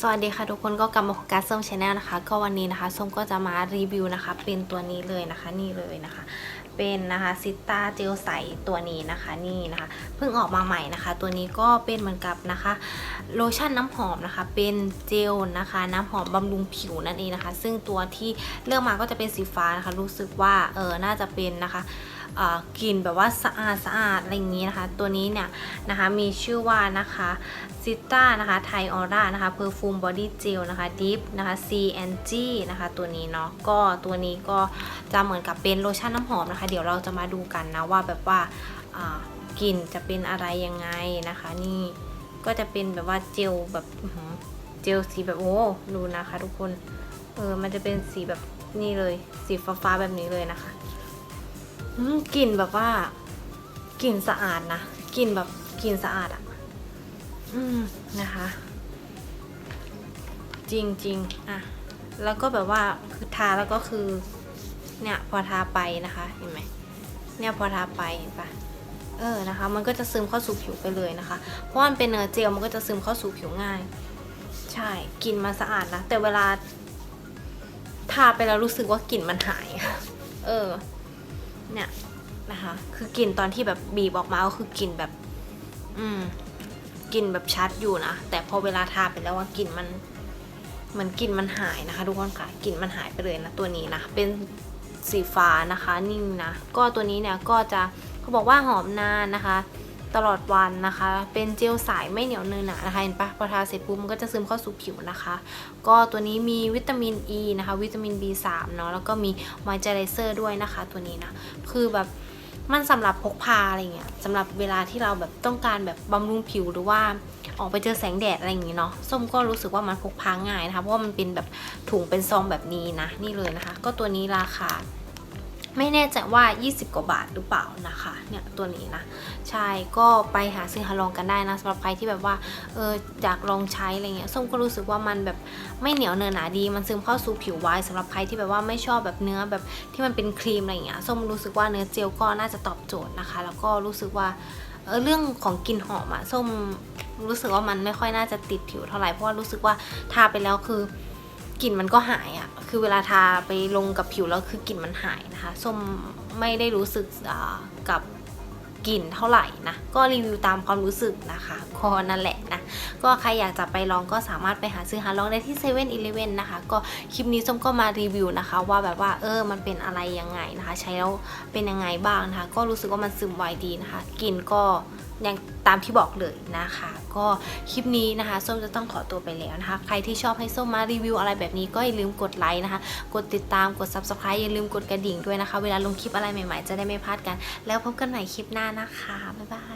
สวัสดีค่ะทุกคนก็กลับมาพบกับส้มชาแนลนะคะ ก็วันนี้นะคะส้มก็จะมารีวิวนะคะ เป็นตัวนี้เลยนะคะนี่เลยนะคะ เป็นนะคะซิต้าเจลใสตัวนี้นะคะนี่นะคะเพิ่งออกมาใหม่นะคะ ตัวนี้ก็เป็นเหมือนกับนะคะโลชั่นน้ำหอมนะคะ เป็นเจลนะคะ น้ำหอมบำรุงผิวนั่นเองนะคะ ซึ่งตัวที่เลือกมาก็จะเป็นสีฟ้านะคะ รู้สึกว่าเออน่าจะเป็นนะคะกลิ่นแบบว่าสะอาดสะอาดอะไรอย่างนี้นะคะ ตัวนี้เนี่ยนะคะมีชื่อว่านะคะซิต้านะคะไทออร่านะคะเพอร์ฟูมบอดี้เจลนะคะดิฟนะคะ CNG นะคะตัวนี้เนาะก็ตัวนี้ก็จะเหมือนกับเป็นโลชั่นน้ำหอมนะคะ เดี๋ยวเราจะมาดูกันนะว่าแบบว่ากลิ่นจะเป็นอะไรยังไงนะคะ นี่ก็จะเป็นแบบว่าเจลแบบเจลสีแบบโอ้ดูนะคะ ทุกคนเออมันจะเป็นสีแบบนี่เลยสีฟ้าๆแบบนี้เลยนะคะ อืมกลิ่นแบบว่ากลิ่นสะอาดนะกลิ่นแบบกลิ่นสะอาดอะอืมนะคะ จริงจริงอะ แล้วก็แบบว่าคือทาแล้วก็คือ เนี่ยพอทาไปนะคะเห็นไหมเนี่ยพอทาไปเห็นปะเออนะคะ มันก็จะซึมเข้าสู่ผิวไปเลยนะคะ เพราะมันเป็นเนื้อเจลมันก็จะซึมเข้าสู่ผิวง่าย ใช่กลิ่นมันสะอาดนะแต่เวลาทาไปแล้วรู้สึกว่ากลิ่นมันหาย เออ เนี่ยนะคะ คือกลิ่นตอนที่แบบบีบออกมาก็คือกลิ่นแบบ อืมกลิ่นแบบชัดอยู่นะ แต่พอเวลาทาไปแล้วว่ากลิ่นมันเหมือนกลิ่นมันหายนะคะ ทุกคนค่ะกลิ่นมันหายไปเลยนะตัวนี้นะ เป็นสีฟ้านะคะ นิ่งนะ ก็ตัวนี้เนี่ยก็จะเขาบอกว่าหอมนานนะคะ ตลอดวันนะคะ เป็นเจลใสไม่เหนียวเนอะหนะนะคะ เห็นปะพอทาเสร็จปุ๊บมันก็จะซึมเข้าสู่ผิวนะคะ ก็ตัวนี้มีวิตามินอ e ีนะคะ วิตามิน B3 เนาะ แล้วก็มีมอยเจอไรเซอร์ด้วยนะคะ ตัวนี้นะ คือแบบมันสำหรับพกพาอะไรเงี้ยสำหรับเวลาที่เราแบบต้องการแบบบำรุงผิวหรือว่าออกไปเจอแสงแดดอะไรอย่างงี้เนาะส้มก็รู้สึกว่ามันพกพาง่ายนะคะ เพราะว่ามันเป็นแบบถุงเป็นซองแบบนี้นะ นี่เลยนะคะ ก็ตัวนี้ราคา ไม่แน่ใจว่า 20 กว่าบาทหรือเปล่านะคะเนี่ยตัวนี้นะใช่ก็ไปหาซื้อหาลองกันได้นะสำหรับใครที่แบบว่าเอออยากลองใช้อะไรเงี้ยส้มก็รู้สึกว่ามันแบบไม่เหนียวเนอะหนาดี มันซึมเข้าสู่ผิวไวสำหรับใครที่แบบว่าไม่ชอบแบบเนื้อแบบที่มันเป็นครีมอะไรเงี้ยส้มรู้สึกว่าเนื้อเจลก็น่าจะตอบโจทย์นะคะ แล้วก็รู้สึกว่าเออเรื่องของกลิ่นหอมอะส้มรู้สึกว่ามันไม่ค่อยน่าจะติดผิวเท่าไหร่เพราะว่ารู้สึกว่าทาไปแล้วคือ กลิ่นมันก็หายอะ่ะ คือเวลาทาไปลงกับผิวแล้วคือกลิ่นมันหายนะคะส้มไม่ได้รู้สึกกับกลิ่นเท่าไหร่นะ ก็รีวิวตามความรู้สึกนะคะก็นั่นแหละนะ ก็ใครอยากจะไปลองก็สามารถไปหาซื้อหาลองได้ที่เซเว่นอีเลเวนนะคะ ก็คลิปนี้ส้มก็มารีวิวนะคะ ว่าแบบว่าเออมันเป็นอะไรยังไงนะคะ ใช้แล้วเป็นยังไงบ้างนะคะ ก็รู้สึกว่ามันซึมไวดีนะคะกลิ่นก็ ยังตามที่บอกเลยนะคะ ก็คลิปนี้นะคะส้มจะต้องขอตัวไปแล้วนะคะ ใครที่ชอบให้ส้มมารีวิวอะไรแบบนี้ก็อย่าลืมกดไลค์นะคะ กดติดตามกด subscribe อย่าลืมกดกระดิ่งด้วยนะคะ เวลาลงคลิปอะไรใหม่ๆ จะได้ไม่พลาดกัน แล้วพบกันใหม่คลิปหน้านะคะ บ๊ายบาย